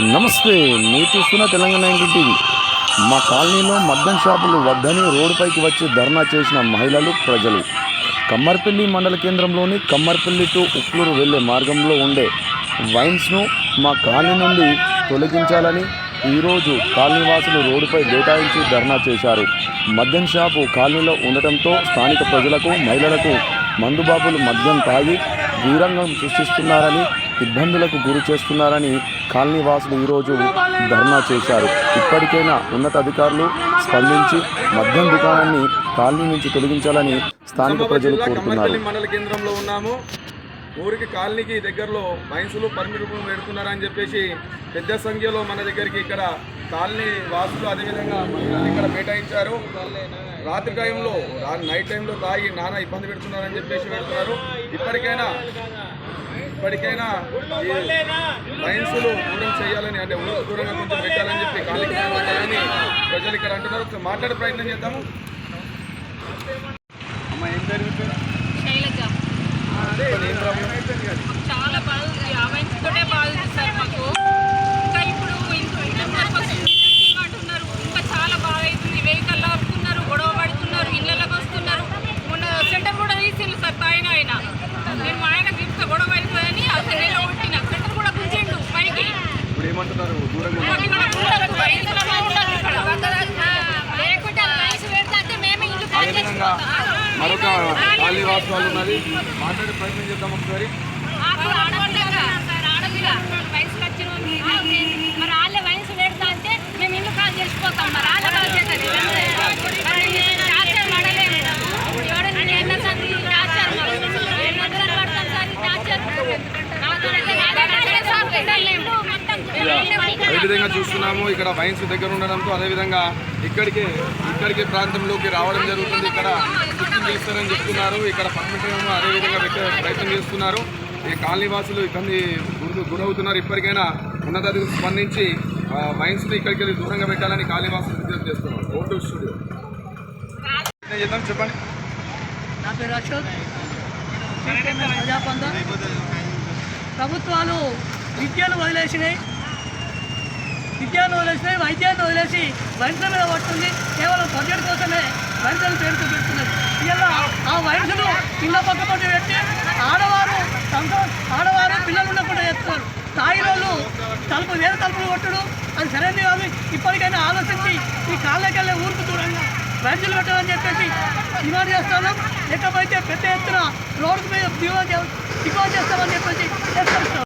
నమస్తే మీరు చూస్తున్న తెలంగాణ ఇంటి టీవీ. మా కాలనీలో మద్యం షాపులు వద్దని రోడ్డుపైకి వచ్చి ధర్నా చేసిన మహిళలు ప్రజలు. కమ్మర్పల్లి మండల కేంద్రంలోని కమ్మర్పల్లి టు ఉక్లూరు వెళ్ళే మార్గంలో ఉండే వైన్స్ను మా కాలనీ నుండి తొలగించాలని ఈరోజు కాలనీ వాసులు రోడ్డుపై బైఠాయించి ధర్నా చేశారు. మద్యం షాపు కాలనీలో ఉండటంతో స్థానిక ప్రజలకు మహిళలకు మందుబాబులు మద్యం తాగి వీరంగం సృష్టిస్తున్నారని ఇబ్బందులకు గురి చేస్తున్నారని కాలనీ వాసులు ఈరోజు ధర్నా చేశారు. ఇప్పటికైనా ఉన్నతాధికారులు స్పందించి మద్యం దుకాణాన్ని కాలనీ నుంచి తొలగించాలని స్థానిక ప్రజలు కోరుతున్నారు. కమ్మర్పల్లి మండల కేంద్రంలో ఉన్నాము. ఊరికి కాలనీకి దగ్గరలో మైన్సులు పర్మిట్ పెడుతున్నారని చెప్పేసి పెద్ద సంఖ్యలో మన దగ్గరికి ఇక్కడ తాళ్ళని వాసులు అదేవిధంగా మనల్ని ఇక్కడ కేటాయించారు. రాత్రి టైంలో నైట్ టైంలో తాగి నానా ఇబ్బంది పెడుతున్నారని చెప్పేసి పెడుతున్నారు ఇప్పటికైనా ఇప్పటికైనా ఈ దూరం చేయాలని అంటే ఊరు దూరంగా కొంచెం పెట్టాలని చెప్పి కాలనీకి ప్రజలు ఇక్కడ అంటున్నారు. మాట్లాడే ప్రయత్నం చేద్దాము. అమ్మ ఏం జరుగుతుంది ఇల్లు ఖాళీ అదేవిధంగా. మరొక ఖాళీ వాసు వాళ్ళు ఉన్నది. మాట్లాడే ప్రయత్నం చేద్దాం ఒకసారి. ఏ విధంగా చూస్తున్నాము ఇక్కడ వైన్స్ దగ్గర ఉండడంతో అదేవిధంగా ఇక్కడికి ఇక్కడికి ప్రాంతంలోకి రావడం జరుగుతుంది. ఇక్కడ బుకింగ్ చేస్తారని చెప్తున్నారు. ఇక్కడ పర్మిట్ అదేవిధంగా ప్రయత్నం చేస్తున్నారు. ఈ కాలనీవాసులు ఇబ్బంది గురవుతున్నారు. ఇప్పటికైనా ఉన్నతాధికారులు స్పందించి మైన్స్ని వైన్స్ని ఇక్కడికి వెళ్ళి దూరంగా పెట్టాలని కాలనీవాసులు విజ్ఞప్తి చేస్తున్నారు. Vote studio. చేద్దాం చెప్పండి. నా పేరు అశోక్. ప్రజాపంద ప్రభుత్వాలు విద్యను వదిలేసినాయి. వదిలేసినాయి వైద్యాన్ని వదిలేసి వైద్యుల మీద పడుతుంది. కేవలం బడ్జెట్ కోసమే వైద్యులు పేరుకు పెడుతున్నది. ఇలా ఆ వైద్యులు పిల్ల పక్క పట్టు పెట్టి ఆడవారు సంతో- ఆడవారు పిల్లలు ఉండకుండా చేస్తున్నారు తాయిలోళ్ళు తలుపు వేరే తలుపులు కొట్టడు. అది సరైనది కాదు. ఇప్పటికైనా ఆలోచించి ఈ కాళ్ళకెళ్ళే ఊరుకు దూరంగా వైద్యులు పెట్టాలని చెప్పేసి డిమాండ్ చేస్తాను లేకపోతే పెద్ద ఎత్తున రోడ్డు మీద దిగువ దిగువ చేస్తామని చెప్పేసి హెచ్చరిస్తున్నాం.